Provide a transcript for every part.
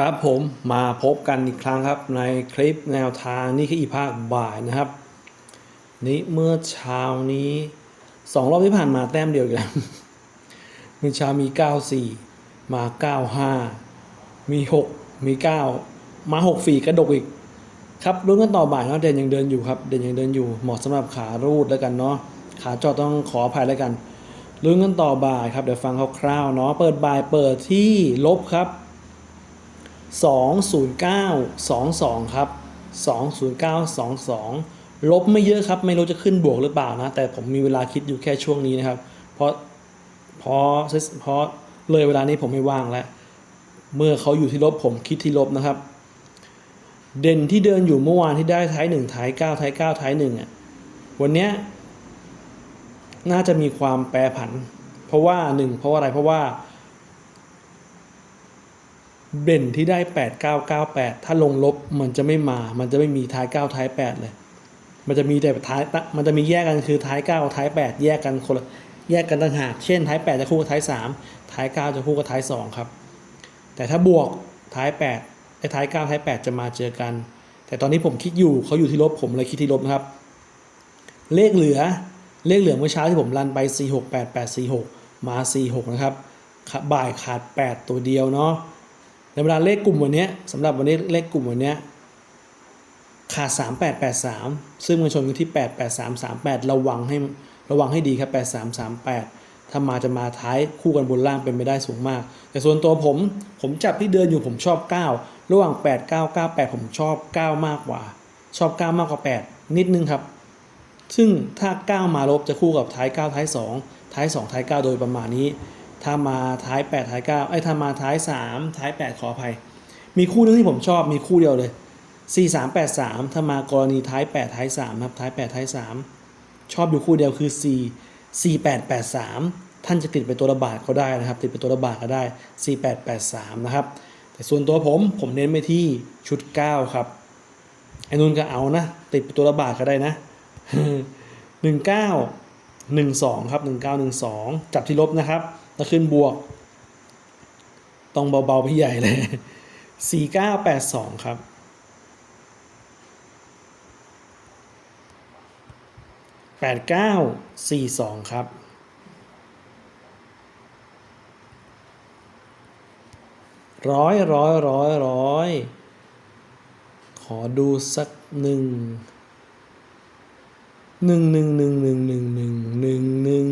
ครับผมมาพบกันอีกครั้งครับในคลิปแนวทางนี่คืออีภาคบ่ายนะครับ นี่เมื่อเช้านี้สองรอบที่ผ่านมาแต้มเดียวอีกแล้วเมื่อเช้ามี 94 มา 95 มี 6 มี 9 มา6ฝีกระดกอีก ครับลุ้นกันต่อบ่ายเนาะเด่นยังเดินอยู่ครับ เด่นยังเดินอยู่เหมาะสำหรับขารูดแล้วกันเนาะขาจอดต้องขออภัยแล้วกันลุ้นกันต่อบ่ายครับเดี๋ยวฟังคร่าวๆเนาะเปิดบ่ายเปิดที่ลบครับ 20922 ครับ 20922 ลบไม่เยอะครับ ไม่รู้จะขึ้นบวกหรือเปล่านะ แต่ผมมีเวลาคิดอยู่แค่ช่วงนี้นะครับ เพราะเพราะเพราะเลยเวลานี้ผมไม่ว่างแล้ว เมื่อเขาอยู่ที่ลบผมคิดที่ลบนะครับ เด่นที่เดินอยู่เมื่อวานที่ได้ท้ายหนึ่งท้ายเก้าท้ายเก้าท้ายหนึ่งอะ วันเนี้ยน่าจะมีความแปรผัน เพราะว่าหนึ่งเพราะว่าอะไรเพราะว่า เด่นที่ได้ 8998 ถ้าลงลบมันจะไม่มา มันจะไม่มีท้าย 9 ท้าย 8 เลย มันจะมีแต่ท้าย มันจะมีแยกกันคือท้าย9ท้าย 8 แยกกันคนละแยกกันต่างหาก เช่นท้าย 8 จะคู่กับท้าย 3 ท้าย 9 จะคู่กับท้าย 2 ครับ แต่ถ้าบวกท้าย8ไอ้ท้าย 9 ท้าย 8 จะมาเจอกัน แต่ตอนนี้ผมคิดอยู่เขาอยู่ที่ลบผมเลยคิดที่ลบนะครับ เลขเหลือ เลขเหลือเมื่อเช้าที่ผมรันไป 468846 มา 46 นะครับ บ่ายขาด 8 ตัวเดียวเนาะ ในเวลาเลขกลุ่มวันนี้สำหรับวันนี้เลขกลุ่มวันนี้ขาด 3883 ซึ่งมันชนกันที่ 88338 ระวังให้ระวังให้ดีครับ 8338 ถ้ามาจะมาท้ายคู่กันบนล่างเป็นไปได้สูงมาก แต่ส่วนตัวผมผมจับที่เดินอยู่ผมชอบ 9 ระหว่าง 8 9 9 8 ผมชอบ 9 มากกว่า ชอบ 9 มากกว่า 8 นิดนึงครับ ซึ่งถ้า 9 มาลบจะคู่กับท้าย 9 ท้าย 2 ท้าย 2 ท้าย 9 โดยประมาณนี้ ถ้ามาท้าย 8 ท้าย9ไอ้ถ้ามาท้าย 3 ท้าย 8 ขออภัย มีคู่นึงที่ผมชอบมีคู่เดียวเลย 4 3 8 3 ถ้ามากรณีท้าย 8 ท้าย3ครับท้าย 8 ท้าย 3 ชอบอยู่คู่เดียวคือ 4 4 8 8 3 ท่านจะติดเป็นตัวระบาดก็ได้นะครับ ติดเป็นตัวระบาดก็ได้ 4 8 8 3 นะครับ แต่ส่วนตัวผมผมเน้นไปที่ชุด 9 ครับไอ้นุ่นก็เอานะ ติดเป็นตัวระบาดก็ได้นะ 19 12 ครับ 1912 จับที่ลบนะครับ แล้วขึ้นบวก ต้องเบาๆพี่ใหญ่เลย4982ครับ8942ครับร้อยร้อยร้อยร้อยขอดูสักหนึ่งหนึ่งหนึ่งหนึ่งหนึ่งหนึ่งหนึ่งหนึ่งหนึ่ง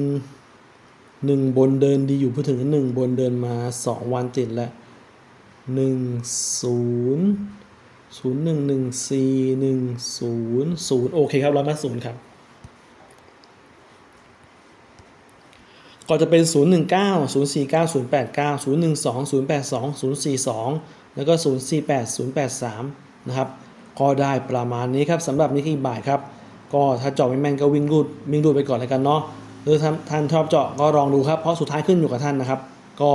หนึ่งบนเดินดีอยู่พูดถึงหนึ่งบนเดินมาสองวันติดแล้วหนึ่งศูนย์ศูนย์หนึ่งหนึ่งสี่หนึ่งศูนย์ศูนย์โอเคครับเร้อยมาศูนย์ครับก็จะเป็น 0 1 9 0 4 9 0 8 9 0 1 2 0 8 2 0 4 2 แล้วก็ 0 4 8 0 8 3 นะครับ ก็ได้ประมาณนี้ครับสำหรับนิกกี้บ่ายครับ ก็ถ้าจาะไม่แม่นก็วิ่งรูดวิ่งรูดไปก่อนแล้วกันเนาะ หรือท่านท่านชอบเจาะก็ลองดูครับ เพราะสุดท้ายขึ้นอยู่กับท่านนะครับ ก็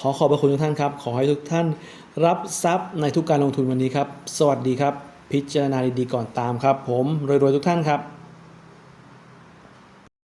ขอขอบพระคุณทุกท่านครับ ขอให้ทุกท่านรับทรัพย์ในทุกการลงทุนวันนี้ครับ สวัสดีครับ พิจารณาดีๆก่อนตามครับ ผมรวยๆทุกท่านครับ